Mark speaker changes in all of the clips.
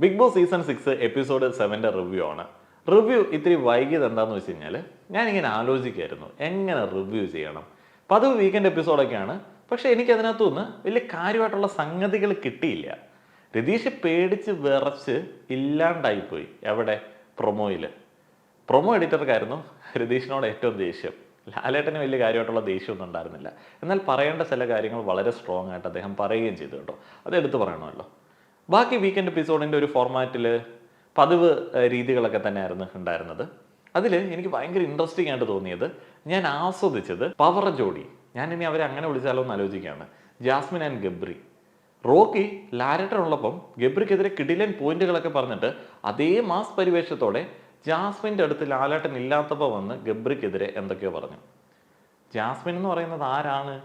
Speaker 1: Big Boss season six episode സെവന്റെ review ആണ്. Review ഇത്തിരി വൈകിയത് എന്താണെന്ന് വെച്ച് കഴിഞ്ഞാൽ ഞാനിങ്ങനെ ആലോചിക്കായിരുന്നു. എങ്ങനെ റിവ്യൂ ചെയ്യണം? പതിവ് വീക്കെൻഡ് എപ്പിസോഡൊക്കെയാണ് പക്ഷേ എനിക്ക് അതിനകത്തുനിന്ന് വലിയ കാര്യമായിട്ടുള്ള സംഗതികൾ കിട്ടിയില്ല. രതീഷ് പേടിച്ച് വിറച്ച് ഇല്ലാണ്ടായിപ്പോയി എവിടെ? പ്രൊമോയിൽ പ്രൊമോ എഡിറ്റർക്കായിരുന്നു രതീഷിനോട് ഏറ്റവും ദേഷ്യം. ലാലേട്ടന് വലിയ കാര്യമായിട്ടുള്ള ദേഷ്യമൊന്നും ഉണ്ടായിരുന്നില്ല. എന്നാൽ പറയേണ്ട ചില കാര്യങ്ങൾ വളരെ സ്ട്രോങ് ആയിട്ട് അദ്ദേഹം പറയുകയും ചെയ്തു കേട്ടോ. അത് എടുത്തു പറയണമല്ലോ. ബാക്കി വീക്കെൻഡ് എപ്പിസോഡിന്റെ ഒരു ഫോർമാറ്റിൽ പതിവ് രീതികളൊക്കെ തന്നെയായിരുന്നു ഉണ്ടായിരുന്നത്. അതിൽ എനിക്ക് ഭയങ്കര ഇൻട്രസ്റ്റിംഗ് ആയിട്ട് തോന്നിയത് ഞാൻ ആസ്വദിച്ചത് പവർ ജോഡി. ഞാൻ ഇനി അവരെ അങ്ങനെ വിളിച്ചാലോ എന്ന് ആലോചിക്കുകയാണ്. Jasmine and Gabri. റോക്കി ലാരട്ടൻ ഉള്ളപ്പം ഗബ്രിക്കെതിരെ കിടിലൻ പോയിന്റുകളൊക്കെ പറഞ്ഞിട്ട് അതേ മാസ് പരിവേഷത്തോടെ ജാസ്മിന്റെ അടുത്ത് ലാലേട്ടൻ ഇല്ലാത്തപ്പോൾ വന്ന് ഗബ്രിക്കെതിരെ എന്തൊക്കെയോ പറഞ്ഞു. ജാസ്മിൻ എന്ന് പറയുന്നത് ആരാണ്?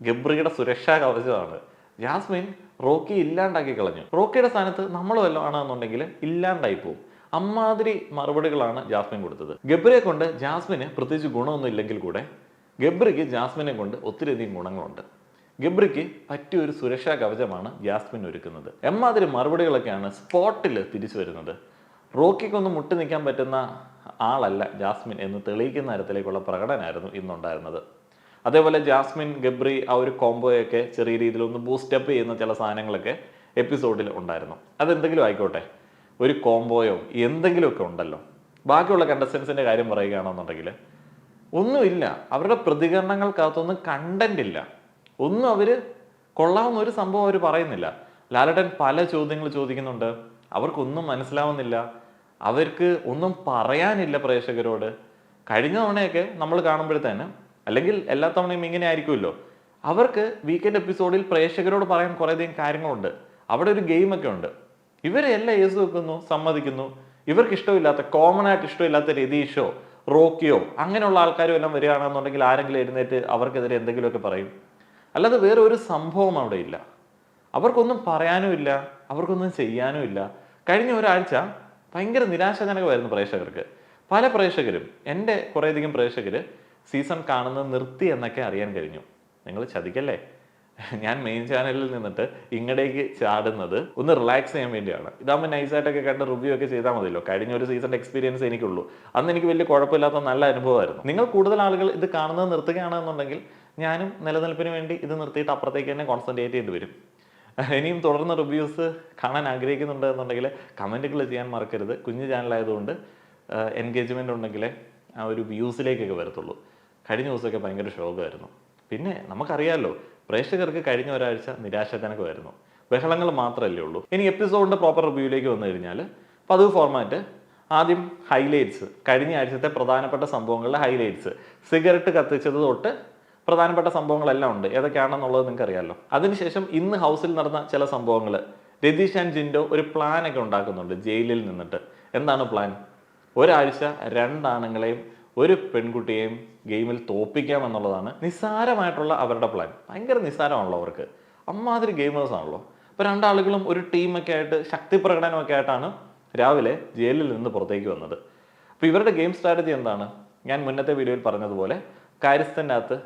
Speaker 1: ഗബ്രിയുടെ സുരക്ഷാ കവചമാണ്. ജാസ്മിൻ റോക്കി ഇല്ലാണ്ടാക്കി കളഞ്ഞു. റോക്കിയുടെ സ്ഥാനത്ത് നമ്മൾ വല്ലതും ആണെന്നുണ്ടെങ്കിൽ ഇല്ലാണ്ടായി പോകും അമ്മാതിരി മറുപടികളാണ് ജാസ്മിൻ കൊടുത്തത്. ഗബ്രിയെ കൊണ്ട് ജാസ്മിന് പ്രത്യേകിച്ച് ഗുണമൊന്നും ഇല്ലെങ്കിൽ കൂടെ ഗബ്രിക്ക് ജാസ്മിനെ കൊണ്ട് ഒത്തിരിയധികം ഗുണങ്ങളുണ്ട്. ഗബ്രിക്ക് പറ്റിയ ഒരു സുരക്ഷാ കവചമാണ് ജാസ്മിൻ ഒരുക്കുന്നത്. എമ്മാതിരി മറുപടികളൊക്കെയാണ് സ്പോട്ടിൽ തിരിച്ചു വരുന്നത്. റോക്കിക്കൊന്നും മുട്ടി നിൽക്കാൻ പറ്റുന്ന ആളല്ല ജാസ്മിൻ എന്ന് തെളിയിക്കുന്ന തരത്തിലേക്കുള്ള പ്രകടനമായിരുന്നു ഇന്നുണ്ടായിരുന്നത്. അതേപോലെ ജാസ്മിൻ ഗബ്രി ആ ഒരു കോംബോയൊക്കെ ചെറിയ രീതിയിൽ ഒന്ന് ബൂസ്റ്റപ്പ് ചെയ്യുന്ന ചില സാധനങ്ങളൊക്കെ എപ്പിസോഡിൽ ഉണ്ടായിരുന്നു. അതെന്തെങ്കിലും ആയിക്കോട്ടെ. ഒരു കോംബോയോ എന്തെങ്കിലുമൊക്കെ ഉണ്ടല്ലോ. ബാക്കിയുള്ള കണ്ടസ്റ്റൻസിന്റെ കാര്യം പറയുകയാണെന്നുണ്ടെങ്കിൽ ഒന്നുമില്ല. അവരുടെ പ്രതികരണങ്ങൾക്കകത്തൊന്നും കണ്ടന്റ് ഇല്ല. ഒന്നും അവർ കൊള്ളാവുന്ന ഒരു സംഭവം അവർ പറയുന്നില്ല. ലാലടൻ പല ചോദ്യങ്ങൾ ചോദിക്കുന്നുണ്ട്. അവർക്കൊന്നും മനസ്സിലാവുന്നില്ല. അവർക്ക് ഒന്നും പറയാനില്ല പ്രേക്ഷകരോട്. കഴിഞ്ഞ തവണയൊക്കെ നമ്മൾ കാണുമ്പോഴത്തേന് അല്ലെങ്കിൽ എല്ലാ തവണയും ഇങ്ങനെ ആയിരിക്കുമല്ലോ. അവർക്ക് വീക്കെൻഡ് എപ്പിസോഡിൽ പ്രേക്ഷകരോട് പറയാൻ കുറേയധികം കാര്യങ്ങളുണ്ട്. അവിടെ ഒരു ഗെയിമൊക്കെ ഉണ്ട്. ഇവരെ എല്ലാം ഏസ് വെക്കുന്നു സമ്മതിക്കുന്നു. ഇവർക്ക് ഇഷ്ടമില്ലാത്ത കോമൺ ആയിട്ട് ഇഷ്ടമില്ലാത്ത രതീഷോ റോക്കിയോ അങ്ങനെയുള്ള ആൾക്കാരും എല്ലാം വരികയാണെന്നുണ്ടെങ്കിൽ ആരെങ്കിലും എഴുന്നേറ്റ് അവർക്കെതിരെ എന്തെങ്കിലുമൊക്കെ പറയും. അല്ലാതെ വേറെ ഒരു സംഭവം അവിടെ ഇല്ല. അവർക്കൊന്നും പറയാനും ഇല്ല അവർക്കൊന്നും ചെയ്യാനും ഇല്ല. കഴിഞ്ഞ ഒരാഴ്ച ഭയങ്കര നിരാശാജനകമായിരുന്നു പ്രേക്ഷകർക്ക്. പല പ്രേക്ഷകരും എന്റെ കുറേയധികം പ്രേക്ഷകർ സീസൺ കാണുന്നത് നിർത്തി എന്നൊക്കെ അറിയാൻ കഴിഞ്ഞു. നിങ്ങൾ ചതിക്കല്ലേ? ഞാൻ മെയിൻ ചാനലിൽ നിന്നിട്ട് ഇങ്ങടേക്ക് ചാടുന്നത് ഒന്ന് റിലാക്സ് ചെയ്യാൻ വേണ്ടിയാണ്. ഇതാകുമ്പോൾ നൈസായിട്ടൊക്കെ കണ്ട് റിവ്യൂ ഒക്കെ ചെയ്താൽ മതിയല്ലോ. കഴിഞ്ഞ ഒരു സീസൺ എക്സ്പീരിയൻസ് എനിക്കുള്ളൂ. അന്ന് എനിക്ക് വലിയ കുഴപ്പമില്ലാത്ത നല്ല അനുഭവമായിരുന്നു. നിങ്ങൾ കൂടുതൽ ആളുകൾ ഇത് കാണുന്നത് നിർത്തുകയാണെന്നുണ്ടെങ്കിൽ ഞാനും നിലനിൽപ്പിന് വേണ്ടി ഇത് നിർത്തിയിട്ട് അപ്പുറത്തേക്ക് തന്നെ കോൺസെൻട്രേറ്റ് ചെയ്യേണ്ടി വരും. ഇനിയും തുടർന്ന് റിവ്യൂസ് കാണാൻ ആഗ്രഹിക്കുന്നുണ്ട് എന്നുണ്ടെങ്കിൽ കമന്റുകൾ ചെയ്യാൻ മറക്കരുത്. കുഞ്ഞു ചാനലായതുകൊണ്ട് എൻഗേജ്മെന്റ് ഉണ്ടെങ്കിലേ ആ ഒരു വ്യൂസിലേക്കൊക്കെ വരത്തുള്ളൂ. കഴിഞ്ഞ ദിവസമൊക്കെ ഭയങ്കര ശോകമായിരുന്നു. പിന്നെ നമുക്കറിയാമല്ലോ പ്രേക്ഷകർക്ക് കഴിഞ്ഞ ഒരാഴ്ച നിരാശാജനകമായിരുന്നു. ബഹളങ്ങൾ മാത്രമല്ലേ ഉള്ളൂ. ഇനി എപ്പിസോഡിന്റെ പ്രോപ്പർ റിവ്യൂയിലേക്ക് വന്നു കഴിഞ്ഞാൽ പതിവ് ഫോർമാറ്റ് ആദ്യം ഹൈലൈറ്റ്സ് കഴിഞ്ഞ ആഴ്ചത്തെ പ്രധാനപ്പെട്ട സംഭവങ്ങളുടെ ഹൈലൈറ്റ്സ് സിഗരറ്റ് കത്തിച്ചത് തൊട്ട് പ്രധാനപ്പെട്ട സംഭവങ്ങളെല്ലാം ഉണ്ട്. ഏതൊക്കെയാണെന്നുള്ളത് നിങ്ങൾക്ക് അറിയാമല്ലോ അതിനുശേഷം ഇന്ന് ഹൗസിൽ നടന്ന ചില സംഭവങ്ങൾ. രതീഷ് ആൻഡ് ജിൻഡോ ഒരു പ്ലാനൊക്കെ ഉണ്ടാക്കുന്നുണ്ട് ജയിലിൽ നിന്നിട്ട്. എന്താണ് പ്ലാൻ ഒരാഴ്ച രണ്ടാണുങ്ങളെയും ഒരു പെൺകുട്ടിയെയും ഗെയിമിൽ തോപ്പിക്കാം എന്നുള്ളതാണ് നിസ്സാരമായിട്ടുള്ള അവരുടെ പ്ലാൻ ഭയങ്കര നിസ്സാരമാണല്ലോ അവർക്ക്. അമ്മാതിരി ഗെയിമേഴ്സ് ആണല്ലോ. അപ്പോൾ രണ്ടാളുകളും ഒരു ടീമൊക്കെ ആയിട്ട് ശക്തി പ്രകടനമൊക്കെ ആയിട്ടാണ് രാവിലെ ജയിലിൽ നിന്ന് പുറത്തേക്ക് വന്നത്. അപ്പോൾ ഇവരുടെ ഗെയിം സ്ട്രാറ്റജി എന്താണ്? ഞാൻ മുന്നത്തെ വീഡിയോയിൽ പറഞ്ഞതുപോലെ കാര്യസ്ഥന്റെ അകത്ത്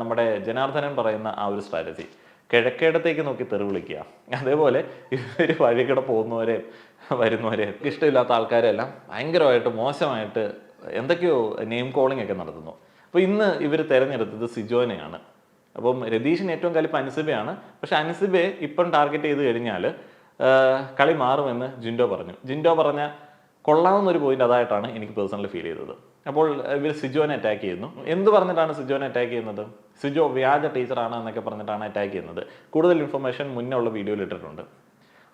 Speaker 1: നമ്മുടെ ജനാർദ്ദനൻ പറയുന്ന ആ ഒരു സ്ട്രാറ്റജി കിഴക്കേടത്തേക്ക് നോക്കി തെറി വിളിക്കുക. അതേപോലെ ഇവർ വഴികിടെ പോകുന്നവരെയും വരുന്നവരെയും ഇഷ്ടമില്ലാത്ത ആൾക്കാരെല്ലാം ഭയങ്കരമായിട്ട് മോശമായിട്ട് എന്തൊക്കെയോ നെയിം കോളിംഗ് ഒക്കെ നടത്തുന്നു. അപ്പോൾ ഇന്ന് ഇവർ തിരഞ്ഞെടുത്തത് സിജോനെയാണ്. അപ്പം രതീഷിന് ഏറ്റവും കലിപ്പ് അനുസിബയാണ്. പക്ഷെ അനുസിബയെ ഇപ്പം ടാർഗറ്റ് ചെയ്ത് കഴിഞ്ഞാൽ കളി മാറുമെന്ന് ജിൻഡോ പറഞ്ഞു. ജിൻഡോ പറഞ്ഞ കൊള്ളാവുന്ന ഒരു പോയിന്റ് അതായിട്ടാണ് എനിക്ക് പേഴ്സണലി ഫീൽ ചെയ്തത്. അപ്പോൾ ഇവർ സിജോനെ അറ്റാക്ക് ചെയ്യുന്നു. എന്ത് പറഞ്ഞിട്ടാണ് സിജോനെ അറ്റാക്ക് ചെയ്യുന്നത്? സിജോ വ്യാജ ടീച്ചറാണ് എന്നൊക്കെ പറഞ്ഞിട്ടാണ് അറ്റാക്ക് ചെയ്യുന്നത്. കൂടുതൽ ഇൻഫർമേഷൻ മുന്നേ ഉള്ള വീഡിയോയിൽ ഇട്ടിട്ടുണ്ട്.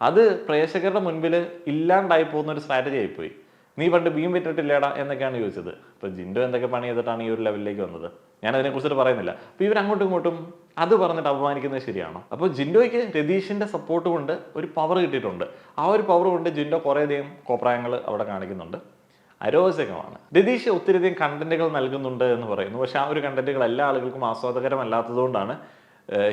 Speaker 1: അത് പ്രേക്ഷകരുടെ മുൻപിൽ ഇല്ലാണ്ടായി പോകുന്ന ഒരു സ്ട്രാറ്റജി ആയിപ്പോയി. നീ പണ്ട് ബീം വിറ്റിട്ടില്ലേടാ എന്നൊക്കെയാണ് ചോദിച്ചത്. ഇപ്പൊ ജിൻഡോ എന്തൊക്കെ പണി ചെയ്തിട്ടാണ് ഈ ഒരു ലെവലിലേക്ക് വന്നത്? ഞാൻ അതിനെ കുറിച്ചിട്ട് പറയുന്നില്ല. അപ്പൊ ഇവർ അങ്ങോട്ടും ഇങ്ങോട്ടും അത് പറഞ്ഞിട്ട് അപമാനിക്കുന്നത് ശരിയാണോ? അപ്പോൾ ജിൻഡോയ്ക്ക് രതീഷിന്റെ സപ്പോർട്ട് കൊണ്ട് ഒരു പവർ കിട്ടിയിട്ടുണ്ട്. ആ ഒരു പവർ കൊണ്ട് ജിൻഡോ കുറേയധികം കോപ്രായങ്ങൾ അവിടെ കാണിക്കുന്നുണ്ട്. അരോചകമാണ്. രതീഷ് ഒത്തിരിയധികം കണ്ടന്റുകൾ നൽകുന്നുണ്ട് എന്ന് പറയുന്നു. പക്ഷെ ആ ഒരു കണ്ടന്റുകൾ എല്ലാ ആളുകൾക്കും ആസ്വാദകരമല്ലാത്തതുകൊണ്ടാണ്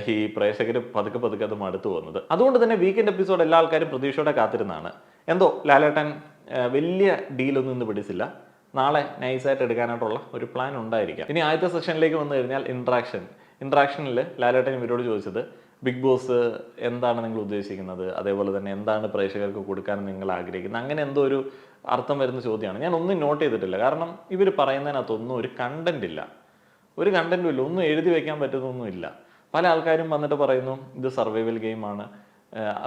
Speaker 1: ഈ പ്രേക്ഷകർ പതുക്കെ പതുക്കെ അത് മടുത്തു പോകുന്നത്. അതുകൊണ്ട് തന്നെ വീക്കെൻഡ് എപ്പിസോഡ് എല്ലാ ആൾക്കാരും പ്രതീക്ഷയോടെ കാത്തിരുന്നാണ് എന്തോ ലാലേട്ടൻ വലിയ ഡീലൊന്നും ഇന്ന് പിടിച്ചില്ല. നാളെ നൈസായിട്ട് എടുക്കാനായിട്ടുള്ള ഒരു പ്ലാൻ ഉണ്ടായിരിക്കാം. ഇനി ആദ്യത്തെ സെഷനിലേക്ക് വന്നു കഴിഞ്ഞാൽ ഇൻട്രാക്ഷൻ ഇൻട്രാക്ഷനിൽ ലാലേട്ടൻ ഇവരോട് ചോദിച്ചത് ബിഗ് ബോസ് എന്താണ് നിങ്ങൾ ഉദ്ദേശിക്കുന്നത്? അതേപോലെ തന്നെ എന്താണ് പ്രേക്ഷകർക്ക് കൊടുക്കാൻ നിങ്ങൾ ആഗ്രഹിക്കുന്നത്? അങ്ങനെ എന്തോ ഒരു അർത്ഥം വരുന്ന ചോദ്യമാണ്. ഞാൻ ഒന്നും നോട്ട് ചെയ്തിട്ടില്ല. കാരണം ഇവർ പറയുന്നതിനകത്തൊന്നും ഒരു കണ്ടന്റ് ഇല്ല. ഒരു കണ്ടന്റും ഇല്ല. ഒന്നും എഴുതി വെക്കാൻ പറ്റുന്നൊന്നുമില്ല പല ആൾക്കാരും വന്നിട്ട് പറയുന്നു ഇത് സർവൈവൽ ഗെയിമാണ്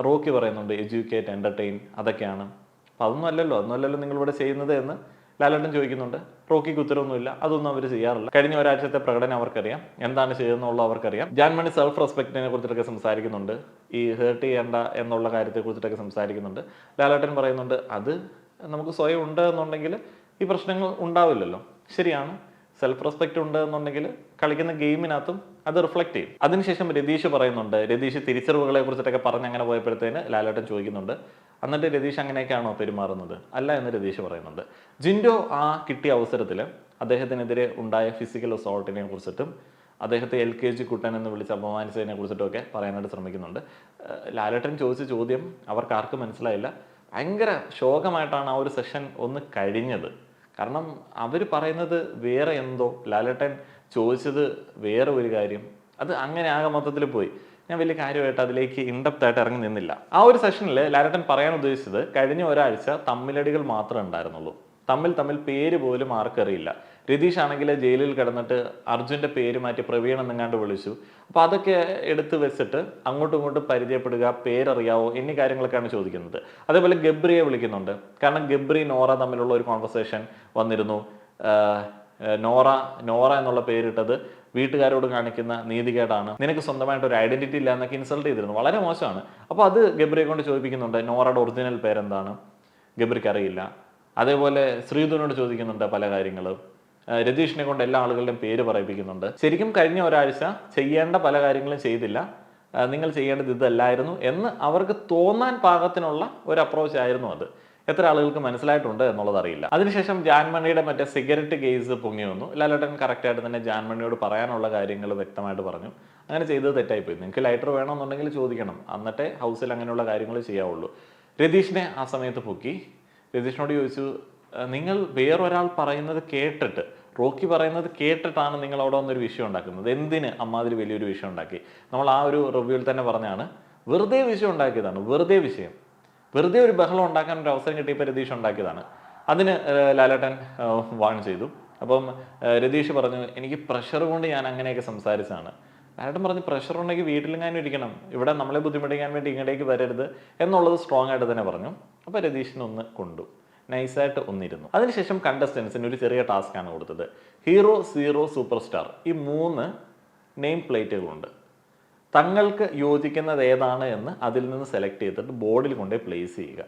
Speaker 1: റോക്കി പറയുന്നുണ്ട് എഡ്യൂക്കേറ്റ് എന്റർടൈൻ അതൊക്കെയാണ്. അപ്പം അതൊന്നും അല്ലല്ലോ അതൊന്നും അല്ലല്ലോ നിങ്ങളിവിടെ ചെയ്യുന്നത് എന്ന് ലാലേട്ടൻ ചോദിക്കുന്നുണ്ട്. റോക്കിക്ക് ഉത്തരവൊന്നുമില്ല അതൊന്നും അവർ ചെയ്യാറില്ല. കഴിഞ്ഞ ഒരാഴ്ചത്തെ പ്രകടനം അവർക്കറിയാം എന്താണ് ചെയ്യുന്നതെന്നുള്ള അവർക്കറിയാം. ജാൻമണി സെൽഫ് റെസ്പെക്റ്റിനെ കുറിച്ചിട്ടൊക്കെ സംസാരിക്കുന്നുണ്ട് ഈ ഹേർട്ട് ചെയ്യേണ്ട എന്നുള്ള കാര്യത്തെ കുറിച്ചിട്ടൊക്കെ സംസാരിക്കുന്നുണ്ട്. ലാലേട്ടൻ പറയുന്നുണ്ട് അത് നമുക്ക് സ്വയം ഉണ്ട് എന്നുണ്ടെങ്കിൽ ഈ പ്രശ്നങ്ങൾ ഉണ്ടാവില്ലല്ലോ. ശരിയാണ് സെൽഫ് റെസ്പെക്റ്റ് ഉണ്ട് എന്നുണ്ടെങ്കിൽ കളിക്കുന്ന ഗെയിമിനകത്തും അത് റിഫ്ലക്ട് ചെയ്യും. അതിനുശേഷം രതീഷ് പറയുന്നുണ്ട് രതീഷ് തിരിച്ചറിവുകളെ കുറിച്ചിട്ടൊക്കെ പറഞ്ഞ് അങ്ങനെ പോയപ്പോഴത്തേന് ലാലേട്ടൻ ചോദിക്കുന്നുണ്ട് എന്നിട്ട് രതീഷ് അങ്ങനെയൊക്കെയാണോ പെരുമാറുന്നത്? അല്ല എന്ന് രതീഷ് പറയുന്നുണ്ട്. ജിൻഡോ ആ കിട്ടിയ അവസരത്തിൽ അദ്ദേഹത്തിനെതിരെ ഉണ്ടായ ഫിസിക്കൽ അസോൾട്ടിനെ കുറിച്ചിട്ടും അദ്ദേഹത്തെ എൽ കെ ജി കുട്ടൻ എന്ന് വിളിച്ച് അപമാനിച്ചതിനെ കുറിച്ചിട്ടൊക്കെ പറയാനായിട്ട് ശ്രമിക്കുന്നുണ്ട്. ലാലേട്ടൻ ചോദിച്ച ചോദ്യം അവർക്ക് ആർക്കും മനസ്സിലായില്ല. ഭയങ്കര ശോകമായിട്ടാണ് ആ ഒരു സെഷൻ ഒന്ന് കഴിഞ്ഞത്. കാരണം അവർ പറയുന്നത് വേറെ എന്തോ ലാലേട്ടൻ ചോദിച്ചത് വേറെ ഒരു കാര്യം. അത് അങ്ങനെ ആകെ മൊത്തത്തിൽ പോയി. ഞാൻ വലിയ കാര്യമായിട്ട് അതിലേക്ക് ഇൻഡെപ്ത് ആയിട്ട് ഇറങ്ങി നിന്നില്ല. ആ ഒരു സെഷനിൽ ലാരട്ടൻ പറയാൻ ഉദ്ദേശിച്ചത് കഴിഞ്ഞ ഒരാഴ്ച തമ്മിലടികൾ മാത്രമേ ഉണ്ടായിരുന്നുള്ളൂ. തമ്മിൽ തമ്മിൽ പേര് പോലും ആർക്കറിയില്ല രതീഷ് ആണെങ്കിൽ ജയിലിൽ കിടന്നിട്ട് അർജുന്റെ പേര് മാറ്റി പ്രവീൺ എന്നെങ്ങാണ്ട് വിളിച്ചു. അപ്പോൾ അതൊക്കെ എടുത്ത് വെച്ചിട്ട് അങ്ങോട്ടും ഇങ്ങോട്ടും പരിചയപ്പെടുക പേരറിയാവോ എന്നീ കാര്യങ്ങളൊക്കെയാണ് ചോദിക്കുന്നത്. അതേപോലെ ഗബ്രിയെ വിളിക്കുന്നുണ്ട്. കാരണം ഗബ്രി നോറ തമ്മിലുള്ള ഒരു കോൺവെർസേഷൻ വന്നിരുന്നു. നോറ നോറ എന്നുള്ള പേരിട്ടത് വീട്ടുകാരോട് കാണിക്കുന്ന നീതികേടാണ്. നിനക്ക് സ്വന്തമായിട്ട് ഒരു ഐഡന്റിറ്റി ഇല്ല എന്നൊക്കെ ഇൻസൾട്ട് ചെയ്തിരുന്നു. വളരെ മോശമാണ്. അപ്പോൾ അത് ഗബ്രിയെ കൊണ്ട് ചോദിപ്പിക്കുന്നുണ്ട് നോറയുടെ ഒറിജിനൽ പേരെന്താണ്? ഗബ്രിക്ക് അറിയില്ല. അതേപോലെ ശ്രീധുവിനോട് ചോദിക്കുന്നുണ്ട് പല കാര്യങ്ങളും. രതീഷിനെ കൊണ്ട് എല്ലാ ആളുകളുടെയും പേര് പറയിപ്പിക്കുന്നുണ്ട്. ശരിക്കും കഴിഞ്ഞ ഒരാഴ്ച ചെയ്യേണ്ട പല കാര്യങ്ങളും ചെയ്തില്ല. നിങ്ങൾ ചെയ്യേണ്ടത് ഇതല്ലായിരുന്നു എന്ന് അവർക്ക് തോന്നാൻ പാകത്തിനുള്ള ഒരു അപ്രോച്ച് ആയിരുന്നു അത്. എത്ര ആളുകൾക്ക് മനസ്സിലായിട്ടുണ്ട് എന്നുള്ളത് അറിയില്ല. അതിനുശേഷം ജാൻമണിയുടെ മറ്റേ സിഗരറ്റ് കേസ് പൊങ്ങി വന്നു. ലാലേട്ടൻ കറക്റ്റായിട്ട് തന്നെ ജാൻമണിയോട് പറയാനുള്ള കാര്യങ്ങൾ വ്യക്തമായിട്ട് പറഞ്ഞു. അങ്ങനെ ചെയ്തത് തെറ്റായിപ്പോയി. നിങ്ങൾക്ക് ലൈറ്റർ വേണമെന്നുണ്ടെങ്കിൽ ചോദിക്കണം. എന്നിട്ടേ ഹൗസിൽ അങ്ങനെയുള്ള കാര്യങ്ങൾ ചെയ്യാവുള്ളൂ. രതീഷിനെ ആ സമയത്ത് പൊക്കി. രതീഷിനോട് ചോദിച്ചു നിങ്ങൾ വേറൊരാൾ പറയുന്നത് കേട്ടിട്ട് റോക്കി പറയുന്നത് കേട്ടിട്ടാണ് നിങ്ങൾ അവിടെ വന്നൊരു വിഷയം ഉണ്ടാക്കുന്നത്. എന്തിന് അമ്മാതിരി വലിയൊരു വിഷയം ഉണ്ടാക്കി? നമ്മൾ ആ ഒരു റിവ്യൂവിൽ തന്നെ പറഞ്ഞാണ് വെറുതെ വിഷയം ഉണ്ടാക്കിയതാണ്. വെറുതെ വിഷയം. വെറുതെ ഒരു ബഹളം ഉണ്ടാക്കാൻ ഒരു അവസരം കിട്ടിയപ്പോൾ രതീഷ് ഉണ്ടാക്കിയതാണ്. അതിന് ലാലേട്ടൻ വാൺ ചെയ്തു. അപ്പം രതീഷ് പറഞ്ഞു എനിക്ക് പ്രഷർ കൊണ്ട് ഞാൻ അങ്ങനെയൊക്കെ സംസാരിച്ചതാണ്. ലാലേട്ടൻ പറഞ്ഞു പ്രഷർ ഉണ്ടെങ്കിൽ വീട്ടിലെങ്ങാനും ഇരിക്കണം. ഇവിടെ നമ്മളെ ബുദ്ധിമുട്ടിക്കാൻ വേണ്ടി ഇങ്ങോട്ടേക്ക് വരരുത് എന്നുള്ളത് സ്ട്രോങ് ആയിട്ട് തന്നെ പറഞ്ഞു. അപ്പോൾ രതീഷിനെ ഒന്ന് കൊണ്ടു. നൈസായിട്ട് ഒന്നിരുന്നു. അതിനുശേഷം കണ്ടസ്റ്റൻസിന് ഒരു ചെറിയ ടാസ്ക്കാണ് കൊടുത്തത്. ഹീറോ സീറോ സൂപ്പർ സ്റ്റാർ ഈ മൂന്ന് നെയിം പ്ലേറ്റുകളുണ്ട് തങ്ങൾക്ക് യോജിക്കുന്നത് ഏതാണ് എന്ന് അതിൽ നിന്ന് സെലക്ട് ചെയ്തിട്ട് ബോർഡിൽ കൊണ്ടുപോയി പ്ലേസ് ചെയ്യുക.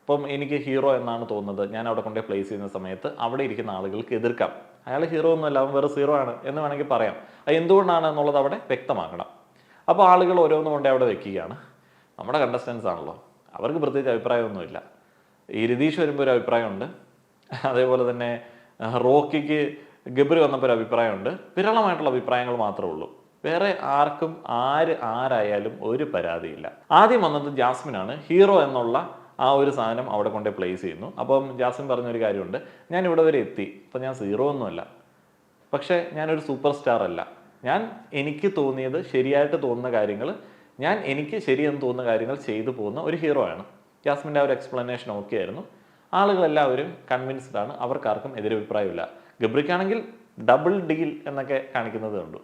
Speaker 1: അപ്പം എനിക്ക് ഹീറോ എന്നാണ് തോന്നുന്നത്. ഞാൻ അവിടെ കൊണ്ടുപോയി പ്ലേസ് ചെയ്യുന്ന സമയത്ത് അവിടെ ഇരിക്കുന്ന ആളുകൾക്ക് എതിർക്കാം. അയാൾ ഹീറോ ഒന്നുമല്ല അവൻ വെറും സീറോ ആണ് എന്ന് വേണമെങ്കിൽ പറയാം. അത് എന്തുകൊണ്ടാണ് എന്നുള്ളത് അവിടെ വ്യക്തമാക്കണം. അപ്പോൾ ആളുകൾ ഓരോന്നും കൊണ്ടേ അവിടെ വെക്കുകയാണ്. നമ്മുടെ കണ്ടസ്റ്റൻസ് ആണല്ലോ. അവർക്ക് പ്രത്യേകിച്ച് അഭിപ്രായമൊന്നുമില്ല. ഈ രതീഷ് വരുമ്പോൾ ഒരു അഭിപ്രായമുണ്ട്. അതേപോലെ തന്നെ റോക്കിക്ക് ഗബ്രി വന്നപ്പോൾ ഒരു അഭിപ്രായമുണ്ട്. വിരളമായിട്ടുള്ള അഭിപ്രായങ്ങൾ മാത്രമേ ഉള്ളൂ. വേറെ ആർക്കും ആര് ആരായാലും ഒരു പരാതിയില്ല. ആദ്യം വന്നത് ജാസ്മിനാണ്. ഹീറോ എന്നുള്ള ആ ഒരു സാധനം അവിടെ കൊണ്ട് പ്ലേസ് ചെയ്യുന്നു. അപ്പം ജാസ്മിൻ പറഞ്ഞൊരു കാര്യമുണ്ട്. ഞാൻ ഇവിടെ വരെ എത്തി. അപ്പം ഞാൻ സീറോ ഒന്നുമല്ല. പക്ഷേ ഞാനൊരു സൂപ്പർ സ്റ്റാർ അല്ല. ഞാൻ എനിക്ക് തോന്നിയത് ശരിയായിട്ട് തോന്നുന്ന കാര്യങ്ങൾ ഞാൻ എനിക്ക് ശരിയെന്ന് തോന്നുന്ന കാര്യങ്ങൾ ചെയ്തു പോകുന്ന ഒരു ഹീറോ ആണ്. ജാസ്മിന്റെ ആ ഒരു എക്സ്പ്ലനേഷൻ ഓക്കെ ആയിരുന്നു. ആളുകളെല്ലാവരും കൺവിൻസ്ഡ് ആണ്. അവർക്കാർക്കും എതിരഭിപ്രായമില്ല. ഗബ്രിക്കാണെങ്കിൽ ഡബിൾ ഡീൽ എന്നൊക്കെ കാണിക്കുന്നത് കണ്ടു.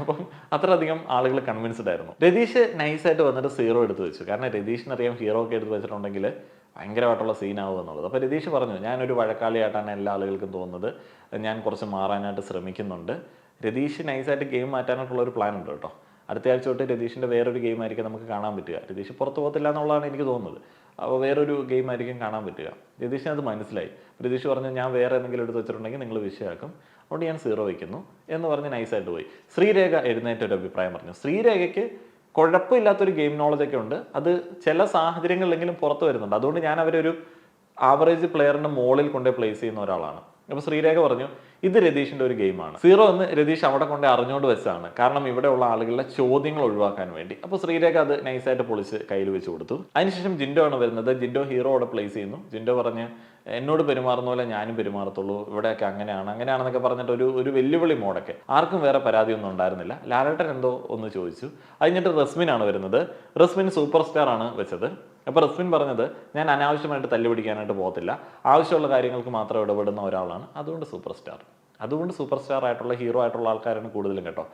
Speaker 1: അപ്പം അത്രയധികം ആളുകൾ കൺവിൻസ്ഡ് ആയിരുന്നു. രതീഷ് നൈസായിട്ട് വന്നിട്ട് സീറോ എടുത്ത് വെച്ചു. കാരണം രതീഷിനറിയാം ഹീറോ ഒക്കെ എടുത്ത് വെച്ചിട്ടുണ്ടെങ്കിൽ ഭയങ്കരമായിട്ടുള്ള സീനാവും എന്നുള്ളത്. അപ്പോൾ രതീഷ് പറഞ്ഞു ഞാനൊരു വഴക്കാളിയായിട്ടാണ് എല്ലാ ആളുകൾക്കും തോന്നുന്നത്. ഞാൻ കുറച്ച് മാറാനായിട്ട് ശ്രമിക്കുന്നുണ്ട്. രതീഷ് നൈസായിട്ട് ഗെയിം മാറ്റാനായിട്ടുള്ള ഒരു പ്ലാൻ ഉണ്ട് കേട്ടോ. അടുത്ത ആഴ്ച തൊട്ട് രതീഷിന്റെ വേറൊരു ഗെയിം ആയിരിക്കും നമുക്ക് കാണാൻ പറ്റുക. രതീഷ് പുറത്ത് പോകത്തില്ല എന്നുള്ളതാണ് എനിക്ക് തോന്നുന്നത്. അപ്പോൾ വേറൊരു ഗെയിം ആയിരിക്കും കാണാൻ പറ്റുക. രതീഷിന് അത് മനസ്സിലായി. രതീഷ് പറഞ്ഞു ഞാൻ വേറെ എന്തെങ്കിലും എടുത്ത് വെച്ചിട്ടുണ്ടെങ്കിൽ നിങ്ങൾ വിഷയമാക്കും. അതുകൊണ്ട് ഞാൻ സീറോ വയ്ക്കുന്നു എന്ന് പറഞ്ഞ് നൈസായിട്ട് പോയി. ശ്രീരേഖ എഴുന്നേറ്റ് ഒരു അഭിപ്രായം പറഞ്ഞു. ശ്രീരേഖയ്ക്ക് കുഴപ്പമില്ലാത്തൊരു ഗെയിം നോളജൊക്കെ ഉണ്ട്. അത് ചില സാഹചര്യങ്ങളിലെങ്കിലും പുറത്ത് വരുന്നുണ്ട്. അതുകൊണ്ട് ഞാൻ അവരൊരു ആവറേജ് പ്ലെയറിന്റെ മോളിൽ കൊണ്ടേ പ്ലേസ് ചെയ്യുന്ന ഒരാളാണ്. അപ്പോൾ ശ്രീരേഖ പറഞ്ഞു ഇത് രതീഷിന്റെ ഒരു ഗെയിമാണ് സീറോ എന്ന് രതീഷ് അവിടെ കൊണ്ടേ അറിഞ്ഞുകൊണ്ട് വെച്ചാണ്. കാരണം ഇവിടെയുള്ള ആളുകളുടെ ചോദ്യങ്ങൾ ഒഴിവാക്കാൻ വേണ്ടി. അപ്പോൾ ശ്രീരേഖ അത് നൈസായിട്ട് പൊളിച്ച് കയ്യിൽ വെച്ച് കൊടുത്തു. അതിനുശേഷം ജിൻഡോ ആണ് വരുന്നത്. ജിൻഡോ ഹീറോ അവിടെ പ്ലേസ് ചെയ്യുന്നു. ജിൻഡോ പറഞ്ഞ് എന്നോട് പെരുമാറുന്ന പോലെ ഞാനും പെരുമാറത്തുള്ളൂ. ഇവിടെയൊക്കെ അങ്ങനെയാണ്. അങ്ങനെയാണെന്നൊക്കെ പറഞ്ഞിട്ട് ഒരു ഒരു വെല്ലുവിളി മോഡൊക്കെ. ആർക്കും വേറെ പരാതിയൊന്നും ഉണ്ടായിരുന്നില്ല. ലാലേട്ടൻ എന്തോ ഒന്ന് ചോദിച്ചു. അത് കഴിഞ്ഞിട്ട് റസ്മിനാണ് വരുന്നത്. റസ്മിൻ സൂപ്പർ സ്റ്റാർ ആണ് വെച്ചത്. അപ്പോൾ റസ്മിൻ പറഞ്ഞത് ഞാൻ അനാവശ്യമായിട്ട് തല്ലി പിടിക്കാനായിട്ട് പോകത്തില്ല. ആവശ്യമുള്ള കാര്യങ്ങൾക്ക് മാത്രം ഇടപെടുന്ന ഒരാളാണ്. അതുകൊണ്ട് സൂപ്പർ സ്റ്റാർ അതുകൊണ്ട് സൂപ്പർ സ്റ്റാർ ആയിട്ടുള്ള ഹീറോ ആയിട്ടുള്ള ആൾക്കാരാണ് കൂടുതലും കേട്ടോ.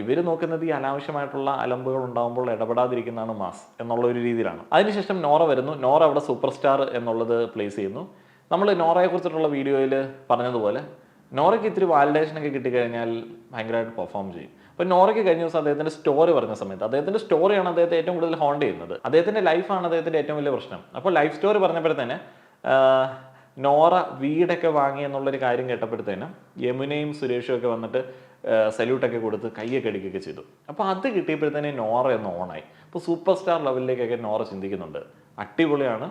Speaker 1: ഇവർ നോക്കുന്നത് ഈ അനാവശ്യമായിട്ടുള്ള അലമ്പുകൾ ഉണ്ടാകുമ്പോൾ ഇടപെടാതിരിക്കുന്നതാണ് മാസ് എന്നുള്ള ഒരു രീതിയിലാണ്. അതിനുശേഷം നോറ വരുന്നു. നോറ അവിടെ സൂപ്പർ സ്റ്റാർ എന്നുള്ളത് പ്ലേസ് ചെയ്യുന്നു. നമ്മൾ നോറയെ കുറിച്ചിട്ടുള്ള വീഡിയോയിൽ പറഞ്ഞതുപോലെ നോറയ്ക്ക് ഇത്തിരി വാലിഡേഷനൊക്കെ കിട്ടിക്കഴിഞ്ഞാൽ ഭയങ്കരമായിട്ട് പെർഫോം ചെയ്യും. അപ്പോൾ നോറയ്ക്ക് കഴിഞ്ഞ ദിവസം അദ്ദേഹത്തിന്റെ സ്റ്റോറി പറഞ്ഞ സമയത്ത് അദ്ദേഹത്തിന്റെ സ്റ്റോറിയാണ് അദ്ദേഹത്തെ ഏറ്റവും കൂടുതൽ ഹോണ്ട് ചെയ്യുന്നത്. അദ്ദേഹത്തിന്റെ ലൈഫാണ് അദ്ദേഹത്തിന്റെ ഏറ്റവും വലിയ പ്രശ്നം. അപ്പോൾ ലൈഫ് സ്റ്റോറി പറഞ്ഞപ്പോഴത്തേന് നോറ വീടൊക്കെ വാങ്ങി എന്നുള്ളൊരു കാര്യം കേട്ടപ്പോഴത്തേനും യമുനയും സുരേഷും ഒക്കെ വന്നിട്ട് സല്യൂട്ടൊക്കെ കൊടുത്ത് കൈയൊക്കെ അടിക്കുകയൊക്കെ ചെയ്തു. അപ്പോൾ അത് കിട്ടിയപ്പോഴത്തേനെ നോറ ഒന്ന് ഓണായി അപ്പോൾ സൂപ്പർ സ്റ്റാർ ലെവലിലേക്കൊക്കെ നോറ ചിന്തിക്കുന്നുണ്ട്. അടിപൊളിയാണ്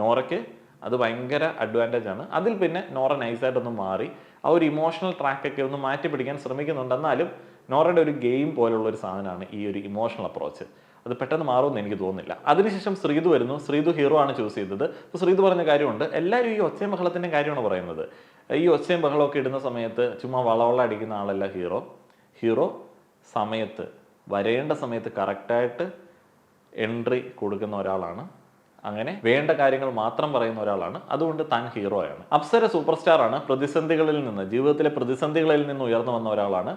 Speaker 1: നോറയ്ക്ക്. അത് ഭയങ്കര അഡ്വാന്റേജ് ആണ്. അതിൽ പിന്നെ നോറ നൈസായിട്ടൊന്ന് മാറി. ആ ഒരു ഇമോഷണൽ ട്രാക്കൊക്കെ ഒന്ന് മാറ്റി പിടിക്കാൻ ശ്രമിക്കുന്നുണ്ട്. എന്നാലും നോറയുടെ ഒരു ഗെയിം പോലുള്ള ഒരു സാധനമാണ് ഈ ഒരു ഇമോഷണൽ അപ്രോച്ച് അത് പെട്ടെന്ന് മാറുമെന്ന് എനിക്ക് തോന്നുന്നില്ല. അതിനുശേഷം ശ്രീതു വരുന്നു. ശ്രീതു ഹീറോ ആണ് ചൂസ് ചെയ്തത്. അപ്പോൾ ശ്രീതു പറഞ്ഞ കാര്യമുണ്ട്. എല്ലാവരും ഈ ഒച്ചയും ബഹളത്തിന്റെ കാര്യമാണ് പറയുന്നത്. ഈ ഒച്ചയും ബഹളമൊക്കെ ഇടുന്ന സമയത്ത് ചുമ്മാ വളവള അടിക്കുന്ന ആളല്ല ഹീറോ. ഹീറോ സമയത്ത് വരേണ്ട സമയത്ത് കറക്റ്റായിട്ട് എൻട്രി കൊടുക്കുന്ന ഒരാളാണ്. അങ്ങനെ വേണ്ട കാര്യങ്ങൾ മാത്രം പറയുന്ന ഒരാളാണ്. അതുകൊണ്ട് താൻ ഹീറോയാണ് അപ്സര സൂപ്പർ സ്റ്റാർ ആണ്. പ്രതിസന്ധികളിൽ നിന്ന് ജീവിതത്തിലെ പ്രതിസന്ധികളിൽ നിന്ന് ഉയർന്നു വന്ന ഒരാളാണ്.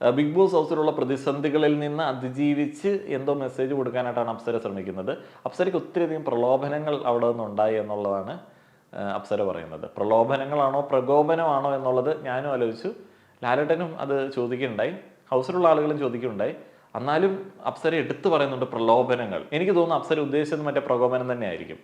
Speaker 1: ബിഗ് ബോസ് ഹൗസിലുള്ള പ്രതിസന്ധികളിൽ നിന്ന് അതിജീവിച്ച് എന്തോ മെസ്സേജ് കൊടുക്കാനായിട്ടാണ് അപ്സര ശ്രമിക്കുന്നത്. അപ്സരയ്ക്ക് ഒത്തിരിയധികം പ്രലോഭനങ്ങൾ അവിടെ നിന്ന് ഉണ്ടായി എന്നുള്ളതാണ് അപ്സര പറയുന്നത്. പ്രലോഭനങ്ങളാണോ പ്രകോപനമാണോ എന്നുള്ളത് ഞാനും ആലോചിച്ചു. ലാലേട്ടനും അത് ചോദിക്കുന്നുണ്ടായി. ഹൗസിലുള്ള ആളുകളും ചോദിക്കുന്നുണ്ടായി. എന്നാലും അപ്സര എടുത്തു പറയുന്നുണ്ട് പ്രലോഭനങ്ങൾ. എനിക്ക് തോന്നുന്നു അപ്സര ഉദ്ദേശിച്ചത് മറ്റേ പ്രകോപനം തന്നെ ആയിരിക്കും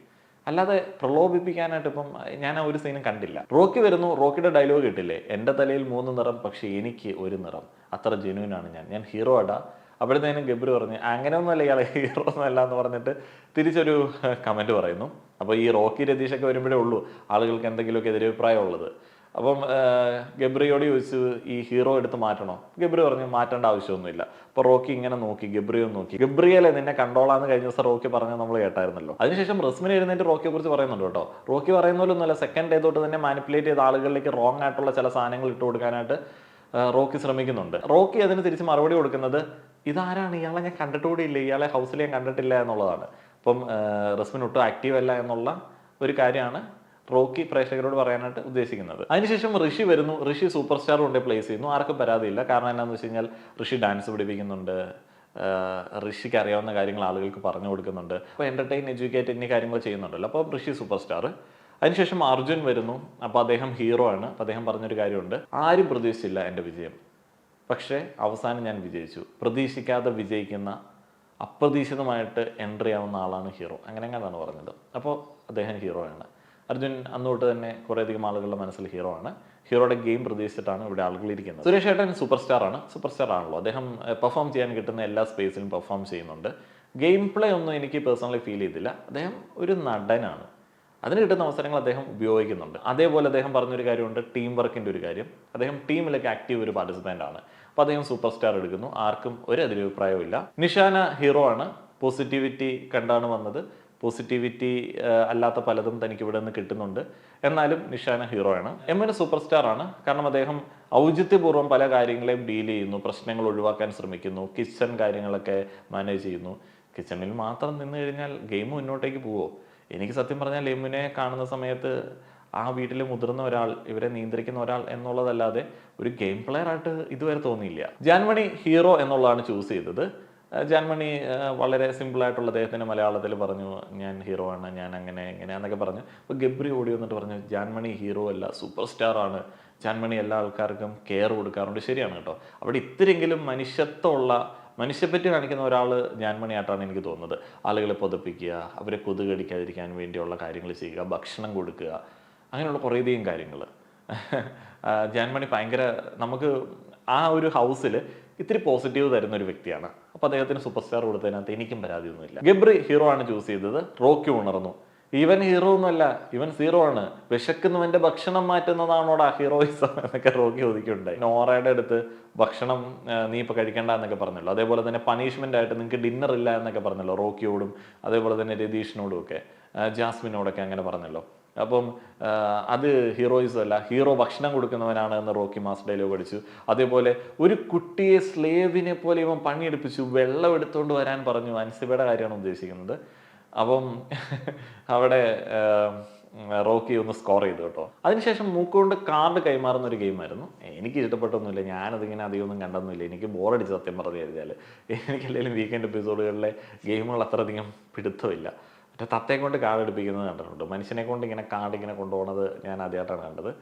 Speaker 1: അല്ലാതെ പ്രലോഭിപ്പിക്കാനായിട്ട് ഇപ്പം ഞാൻ ആ ഒരു സീനും കണ്ടില്ല. റോക്കി വരുന്നു റോക്കിയുടെ ഡയലോഗ് കിട്ടില്ലേ? എന്റെ തലയിൽ മൂന്ന് നിറം പക്ഷേ എനിക്ക് ഒരു നിറം. അത്ര ജെനുവിനാണ് ഞാൻ. ഞാൻ ഹീറോ അടാ അപ്പോഴത്തേനും ഗബ്രു പറഞ്ഞു അങ്ങനെ അങ്ങനെയൊന്നുമല്ല ഇയാളെ ഹീറോ ഒന്നുമല്ല എന്ന് പറഞ്ഞിട്ട് തിരിച്ചൊരു കമന്റ് പറയുന്നു. അപ്പോൾ ഈ റോക്കി രതീഷൊക്കെ വരുമ്പോഴേ ഉള്ളൂ ആളുകൾക്ക് എന്തെങ്കിലുമൊക്കെ എതിരഭിപ്രായം ഉള്ളത്. അപ്പം ഗബ്രിയോട് ചോദിച്ചു ഈ ഹീറോ എടുത്ത് മാറ്റണോ? ഗബ്രി പറഞ്ഞു മാറ്റേണ്ട ആവശ്യമൊന്നുമില്ല. അപ്പോൾ റോക്കി ഇങ്ങനെ നോക്കി ഗബ്രിയോ നോക്കി. ഗബ്രിയലെ നിന്നെ കണ്ടോളാന്ന് കഴിഞ്ഞ ദിവസം റോക്കി പറഞ്ഞത് നമ്മൾ കേട്ടായിരുന്നല്ലോ. അതിനുശേഷം റസ്മിന് എഴുന്നേറ്റ് റോക്കിയെ കുറിച്ച് പറയുന്നുണ്ട് കേട്ടോ. റോക്കി പറയുന്ന പോലൊന്നുമല്ല സെക്കൻഡ് ഡേ തൊട്ട് തന്നെ മാനിപ്പുലേറ്റ് ചെയ്ത ആളുകളിലേക്ക് റോങ് ആയിട്ടുള്ള ചില സാധനങ്ങൾ ഇട്ട് കൊടുക്കാനായിട്ട് റോക്കി ശ്രമിക്കുന്നുണ്ട്. റോക്കി അതിന് തിരിച്ച് മറുപടി കൊടുക്കുന്നത് ഇതാരാണ്? ഇയാളെ ഞാൻ കണ്ടിട്ടുകൂടിയില്ല ഇയാളെ ഹൗസിൽ ഞാൻ കണ്ടിട്ടില്ല എന്നുള്ളതാണ്. അപ്പം റസ്മിൻ ഒട്ടും ആക്റ്റീവ് അല്ല എന്നുള്ള ഒരു കാര്യമാണ് റോക്കി പ്രേക്ഷകരോട് പറയാനായിട്ട് ഉദ്ദേശിക്കുന്നത്. അതിനുശേഷം ഋഷി വരുന്നു. ഋഷി സൂപ്പർ സ്റ്റാർ കൊണ്ട് പ്ലേസ് ചെയ്യുന്നു. ആർക്കും പരാതിയില്ല. കാരണം എന്താണെന്ന് വെച്ച് കഴിഞ്ഞാൽ ഋഷി ഡാൻസ് പഠിപ്പിക്കുന്നുണ്ട്. ഋഷിക്ക് അറിയാവുന്ന കാര്യങ്ങൾ ആളുകൾക്ക് പറഞ്ഞു കൊടുക്കുന്നുണ്ട്. അപ്പോൾ എന്റർടൈൻ എഡ്യൂക്കേറ്റ് എന്നീ കാര്യങ്ങൾ ചെയ്യുന്നുണ്ടല്ലോ. അപ്പോൾ ഋഷി സൂപ്പർ സ്റ്റാർ അതിനുശേഷം അർജുൻ വരുന്നു. അപ്പോൾ അദ്ദേഹം ഹീറോ ആണ്. അപ്പോൾ അദ്ദേഹം പറഞ്ഞൊരു കാര്യമുണ്ട്. ആരും പ്രതീക്ഷിച്ചില്ല എന്റെ വിജയം. പക്ഷേ അവസാനം ഞാൻ വിജയിച്ചു. പ്രതീക്ഷിക്കാതെ വിജയിക്കുന്ന അപ്രതീക്ഷിതമായിട്ട് എൻട്രി ആവുന്ന ആളാണ് ഹീറോ അങ്ങനെ അങ്ങനെയാണ് പറഞ്ഞത്. അപ്പോൾ അദ്ദേഹം ഹീറോ ആണ്. അർജുൻ അന്നുകൊണ്ട് തന്നെ കുറേയധികം ആളുകളുടെ മനസ്സിൽ ഹീറോ ആണ്. ഹീറോയുടെ ഗെയിം പ്രതീക്ഷിച്ചിട്ടാണ് ഇവിടെ ആളുകൾ ഇരിക്കുന്നത്. സുരേഷ് ഏട്ടൻ സൂപ്പർ സ്റ്റാർ ആണ്. സൂപ്പർ സ്റ്റാർ ആണല്ലോ. അദ്ദേഹം പെർഫോം ചെയ്യാൻ കിട്ടുന്ന എല്ലാ സ്പേസിലും പെർഫോം ചെയ്യുന്നുണ്ട്. ഗെയിം പ്ലേ ഒന്നും എനിക്ക് പേഴ്സണലി ഫീൽ ചെയ്തില്ല. അദ്ദേഹം ഒരു നടനാണ്. അതിന് കിട്ടുന്ന അവസരങ്ങൾ അദ്ദേഹം ഉപയോഗിക്കുന്നുണ്ട്. അതേപോലെ അദ്ദേഹം പറഞ്ഞൊരു കാര്യമുണ്ട് ടീം വർക്കിന്റെ ഒരു കാര്യം. അദ്ദേഹം ടീമിലൊക്കെ ആക്റ്റീവ് ഒരു പാർട്ടിസിപ്പന്റ് ആണ്. അപ്പോൾ അദ്ദേഹം സൂപ്പർ സ്റ്റാർ എടുക്കുന്നു. ആർക്കും ഒരു അതിരഭിപ്രായവും ഇല്ല. നിഷാന ഹീറോ ആണ്. പോസിറ്റിവിറ്റി കണ്ടാണ് വന്നത്. പോസിറ്റിവിറ്റി അല്ലാത്ത പലതും തനിക്ക് ഇവിടെ നിന്ന് കിട്ടുന്നുണ്ട്. എന്നാലും നിഷാന ഹീറോ ആണ്. എം എൻ സൂപ്പർ സ്റ്റാർ ആണ്. കാരണം അദ്ദേഹം ഔചിത്യപൂർവം പല കാര്യങ്ങളെയും ഡീൽ ചെയ്യുന്നു. പ്രശ്നങ്ങൾ ഒഴിവാക്കാൻ ശ്രമിക്കുന്നു. കിച്ചൺ കാര്യങ്ങളൊക്കെ മാനേജ് ചെയ്യുന്നു. കിച്ചണിൽ മാത്രം നിന്ന് കഴിഞ്ഞാൽ ഗെയിം മുന്നോട്ടേക്ക് പോവോ? എനിക്ക് സത്യം പറഞ്ഞാൽ ലിമുനെ കാണുന്ന സമയത്ത് ആ വീട്ടിൽ മുതിർന്ന ഒരാൾ ഇവരെ നിയന്ത്രിക്കുന്ന ഒരാൾ എന്നുള്ളതല്ലാതെ ഒരു ഗെയിം പ്ലെയർ ആയിട്ട് ഇതുവരെ തോന്നിയില്ല. ജാൻമണി ഹീറോ എന്നുള്ളതാണ് ചൂസ് ചെയ്തത്. ജാൻമണി വളരെ സിമ്പിൾ ആയിട്ടുള്ള അദ്ദേഹത്തിന് മലയാളത്തിൽ പറഞ്ഞു ഞാൻ ഹീറോ ആണ് ഞാൻ അങ്ങനെ എങ്ങനെയാന്നൊക്കെ പറഞ്ഞു. അപ്പോൾ ഗബ്രി ഓടി വന്നിട്ട് പറഞ്ഞു ജാൻമണി ഹീറോ അല്ല സൂപ്പർ സ്റ്റാർ ആണ്. ജാൻമണി എല്ലാ ആൾക്കാർക്കും കെയർ കൊടുക്കാറുണ്ട്. ശരിയാണ് കേട്ടോ. അവിടെ ഇത്തിരിയെങ്കിലും മനുഷ്യത്വമുള്ള മനുഷ്യപ്പറ്റി കാണിക്കുന്ന ഒരാൾ ഞാൻമണിയായിട്ടാണ് എനിക്ക് തോന്നുന്നത്. ആളുകളെ പുതപ്പിക്കുക അവരെ കൊതുകടിക്കാതിരിക്കാൻ വേണ്ടിയുള്ള കാര്യങ്ങൾ ചെയ്യുക ഭക്ഷണം കൊടുക്കുക അങ്ങനെയുള്ള കുറേയധികം കാര്യങ്ങൾ ജാൻമണി ഭയങ്കര നമുക്ക് ആ ഒരു ഹൗസിൽ ഇത്തിരി പോസിറ്റീവ് തരുന്ന ഒരു വ്യക്തിയാണ്. അപ്പോൾ അദ്ദേഹത്തിന് സൂപ്പർ സ്റ്റാർ കൊടുത്തതിനകത്ത് എനിക്കും പരാതിയൊന്നുമില്ല. ഗബ്രി ഹീറോ ആണ് ചൂസ് ചെയ്തത്. റോക്കി ഉണർന്നു. ഇവൻ ഹീറോ ഒന്നുമല്ല ഇവൻ സീറോ ആണ്. വിശക്കുന്നവന്റെ ഭക്ഷണം മാറ്റുന്നതാണോടാ ഹീറോയിസം എന്നൊക്കെ റോക്കി ചോദിക്കുന്നുണ്ടായി നോറയുടെ അടുത്ത് ഭക്ഷണം നീ ഇപ്പൊ കഴിക്കണ്ട എന്നൊക്കെ പറഞ്ഞല്ലോ. അതേപോലെ തന്നെ പണിഷ്മെന്റ് ആയിട്ട് നിങ്ങൾക്ക് ഡിന്നർ ഇല്ല എന്നൊക്കെ പറഞ്ഞല്ലോ റോക്കിയോടും അതേപോലെ തന്നെ രതീഷിനോടും ഒക്കെ ജാസ്മിനോടൊക്കെ അങ്ങനെ പറഞ്ഞല്ലോ. അപ്പം അത് ഹീറോയിസം അല്ല ഹീറോ ഭക്ഷണം കൊടുക്കുന്നവനാണ് എന്ന് റോക്കി മാസ് ഡയലോഗ് അടിച്ചു. അതേപോലെ ഒരു കുട്ടിയെ സ്ലേവിനെ പോലെ ഇവൻ പണിയെടുപ്പിച്ചു വെള്ളം എടുത്തുകൊണ്ട് വരാൻ പറഞ്ഞു അൻസിബയുടെ കാര്യമാണ് ഉദ്ദേശിക്കുന്നത്. അപ്പം അവിടെ റോക്കി ഒന്ന് സ്കോർ ചെയ്തു കേട്ടോ. അതിനുശേഷം മൂക്കുകൊണ്ട് കാർഡ് കൈമാറുന്ന ഒരു ഗെയിമായിരുന്നു. എനിക്ക് ഇഷ്ടപ്പെട്ടൊന്നുമില്ല. ഞാനതിങ്ങനെ അധികമൊന്നും കണ്ടൊന്നുമില്ല. എനിക്ക് ബോറടിച്ച് സത്യം പറഞ്ഞു കഴിഞ്ഞാൽ എനിക്കല്ലെങ്കിലും വീക്കെൻഡ് എപ്പിസോഡുകളിലെ ഗെയിമുകൾ അത്രയധികം പിടുത്തമില്ല. മറ്റേ തത്തയെ കൊണ്ട് കാർഡ് എടുപ്പിക്കുന്നത് കണ്ടിട്ടുണ്ട്. മനുഷ്യനെ കൊണ്ട് ഇങ്ങനെ കാർഡ് ഇങ്ങനെ കൊണ്ടുപോകുന്നത് ഞാൻ ആദ്യമായിട്ടാണ് കണ്ടത്.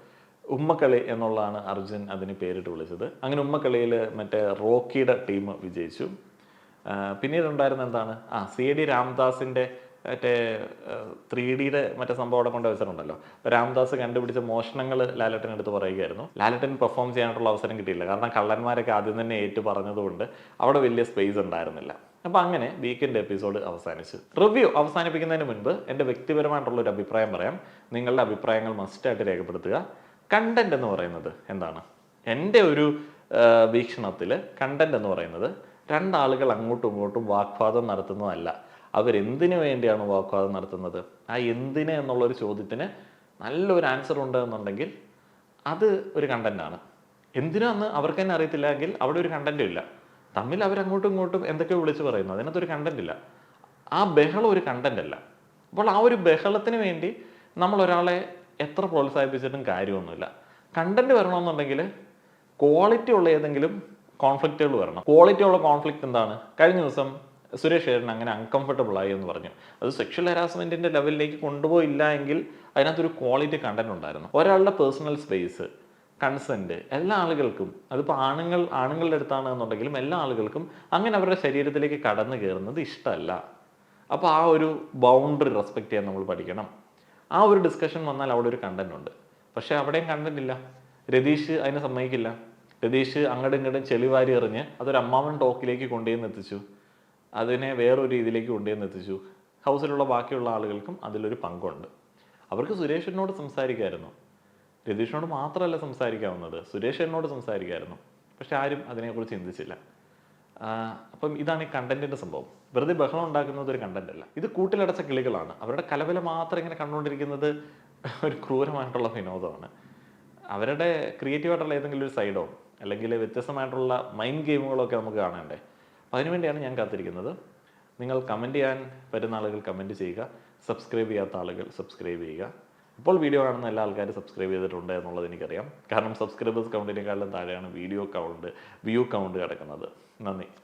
Speaker 1: ഉമ്മക്കളി എന്നുള്ളതാണ് അർജുൻ അതിന് പേരിട്ട് വിളിച്ചത്. അങ്ങനെ ഉമ്മക്കളിയിൽ മറ്റേ റോക്കിയുടെ ടീം വിജയിച്ചു. പിന്നീട് ഉണ്ടായിരുന്ന എന്താണ്? ആ സി ഡി രാംദാസിന്റെ മറ്റേ ത്രീ ഡിയുടെ മറ്റേ സംഭവം അവിടെ കൊണ്ട് വെച്ചിട്ടുണ്ടല്ലോ. രാംദാസ് കണ്ടുപിടിച്ച മോഷണങ്ങൾ ലാലട്ടൻ എടുത്ത് പറയുകയായിരുന്നു. ലാലട്ടൻ പെർഫോം ചെയ്യാനായിട്ടുള്ള അവസരം കിട്ടിയില്ല. കാരണം കള്ളന്മാരൊക്കെ ആദ്യം തന്നെ ഏറ്റു പറഞ്ഞതുകൊണ്ട് അവിടെ വലിയ സ്പേസ് ഉണ്ടായിരുന്നില്ല. അപ്പോൾ അങ്ങനെ വീക്കെൻഡ് എപ്പിസോഡ് അവസാനിച്ചു. റിവ്യൂ അവസാനിപ്പിക്കുന്നതിന് മുൻപ് എന്റെ വ്യക്തിപരമായിട്ടുള്ള ഒരു അഭിപ്രായം പറയാം. നിങ്ങളുടെ അഭിപ്രായങ്ങൾ മസ്റ്റായിട്ട് രേഖപ്പെടുത്തുക. കണ്ടന്റ് എന്ന് പറയുന്നത് എന്താണ്? എന്റെ ഒരു വീക്ഷണത്തിൽ കണ്ടന്റ് എന്ന് പറയുന്നത് രണ്ടാളുകൾ അങ്ങോട്ടും ഇങ്ങോട്ടും വാഗ്വാദം നടത്തുന്നതല്ല. അവരെന്തിനു വേണ്ടിയാണ് വാഗ്വാദം നടത്തുന്നത്? ആ എന്തിന് എന്നുള്ളൊരു ചോദ്യത്തിന് നല്ലൊരു ആൻസർ ഉണ്ട് എന്നുണ്ടെങ്കിൽ അത് ഒരു കണ്ടന്റാണ് എന്തിനാന്ന് അവർക്ക് തന്നെ അറിയത്തില്ലെങ്കിൽ അവിടെ ഒരു കണ്ടന്റും ഇല്ല. തമ്മിൽ അവരങ്ങോട്ടും ഇങ്ങോട്ടും എന്തൊക്കെയോ വിളിച്ച് പറയുന്നു. അതിനകത്തൊരു കണ്ടന്റ് ഇല്ല. ആ ബഹളം ഒരു കണ്ടന്റ് അല്ല. അപ്പോൾ ആ ഒരു ബഹളത്തിന് വേണ്ടി നമ്മൾ ഒരാളെ എത്ര പ്രോത്സാഹിപ്പിച്ചിട്ടും കാര്യമൊന്നുമില്ല. കണ്ടന്റ് വരണമെന്നുണ്ടെങ്കിൽ ക്വാളിറ്റി ഉള്ള ഏതെങ്കിലും കോൺഫ്ലിക്റ്റുകൾ വരണം. ക്വാളിറ്റി ഉള്ള കോൺഫ്ലിക്റ്റ് എന്താണ്? കഴിഞ്ഞ ദിവസം സുരേഷ് ഏരൻ അങ്ങനെ അൺകംഫർട്ടബിൾ ആയി എന്ന് പറഞ്ഞു. അത് സെക്ഷൽ ഹരാസ്മെന്റിന്റെ ലെവലിലേക്ക് കൊണ്ടുപോയില്ല എങ്കിൽ അതിനകത്തൊരു ക്വാളിറ്റി കണ്ടന്റ് ഉണ്ടായിരുന്നു. ഒരാളുടെ പേഴ്സണൽ സ്പേസ് കൺസെന്റ് എല്ലാ ആളുകൾക്കും അതിപ്പോൾ ആണുങ്ങൾ ആണുങ്ങളുടെ അടുത്താണ് എന്നുണ്ടെങ്കിലും എല്ലാ ആളുകൾക്കും അങ്ങനെ അവരുടെ ശരീരത്തിലേക്ക് കടന്നു കയറുന്നത് ഇഷ്ടമല്ല. അപ്പോൾ ആ ഒരു ബൗണ്ടറി റെസ്പെക്ട് ചെയ്യാൻ നമ്മൾ പഠിക്കണം. ആ ഒരു ഡിസ്കഷൻ വന്നാൽ അവിടെ ഒരു കണ്ടന്റ് ഉണ്ട്. പക്ഷേ അവിടെയും കണ്ടന്റ് ഇല്ല. രതീഷ് അതിനെ സമ്മതിക്കില്ല. രതീഷ് അങ്ങോട്ടും ഇങ്ങോട്ടും ചെളിവാരി എറിഞ്ഞ് അതൊരു അമ്മാവൻ ടോക്കിലേക്ക് കൊണ്ടുവന്ന് എത്തിച്ചു. അതിനെ വേറൊരു രീതിയിലേക്ക് കൊണ്ടുവന്ന് എത്തിച്ചു. ഹൗസിലുള്ള ബാക്കിയുള്ള ആളുകൾക്കും അതിലൊരു പങ്കുണ്ട്. അവർക്ക് സുരേഷിനോട് സംസാരിക്കായിരുന്നു. രതീഷിനോട് മാത്രമല്ല സംസാരിക്കാവുന്നത്. സുരേഷ് എന്നോട് സംസാരിക്കായിരുന്നു. പക്ഷെ ആരും അതിനെക്കുറിച്ച് ചിന്തിച്ചില്ല. അപ്പം ഇതാണ് ഈ കണ്ടന്റിന്റെ സംഭവം. വെറുതെ ബഹളം ഉണ്ടാക്കുന്നത് ഒരു കണ്ടന്റ് അല്ല ഇത് കൂട്ടിലടച്ച കിളികളാണ്. അവരുടെ കലവല മാത്രം ഇങ്ങനെ കണ്ടുകൊണ്ടിരിക്കുന്നത് ഒരു ക്രൂരമായിട്ടുള്ള വിനോദമാണ്. അവരുടെ ക്രിയേറ്റീവായിട്ടുള്ള ഏതെങ്കിലും ഒരു സൈഡോ അല്ലെങ്കിൽ വ്യത്യസ്തമായിട്ടുള്ള മൈൻഡ് ഗെയിമുകളൊക്കെ നമുക്ക് കാണണ്ടേ? അപ്പം അതിനുവേണ്ടിയാണ് ഞാൻ കാത്തിരിക്കുന്നത്. നിങ്ങൾ കമന്റ് ചെയ്യാൻ വരുന്ന ആളുകൾ കമന്റ് ചെയ്യുക. സബ്സ്ക്രൈബ് ചെയ്യാത്ത ആളുകൾ സബ്സ്ക്രൈബ് ചെയ്യുക. ഇപ്പോൾ വീഡിയോ കാണുന്ന എല്ലാ ആൾക്കാരും സബ്സ്ക്രൈബ് ചെയ്തിട്ടുണ്ട് എന്നുള്ളത് എനിക്കറിയാം. കാരണം സബ്സ്ക്രൈബേഴ്സ് കൗണ്ടിനേക്കാളും താഴെയാണ് വീഡിയോ കൗണ്ട് വ്യൂ കൗണ്ട് കിടക്കുന്നത്. നന്ദി.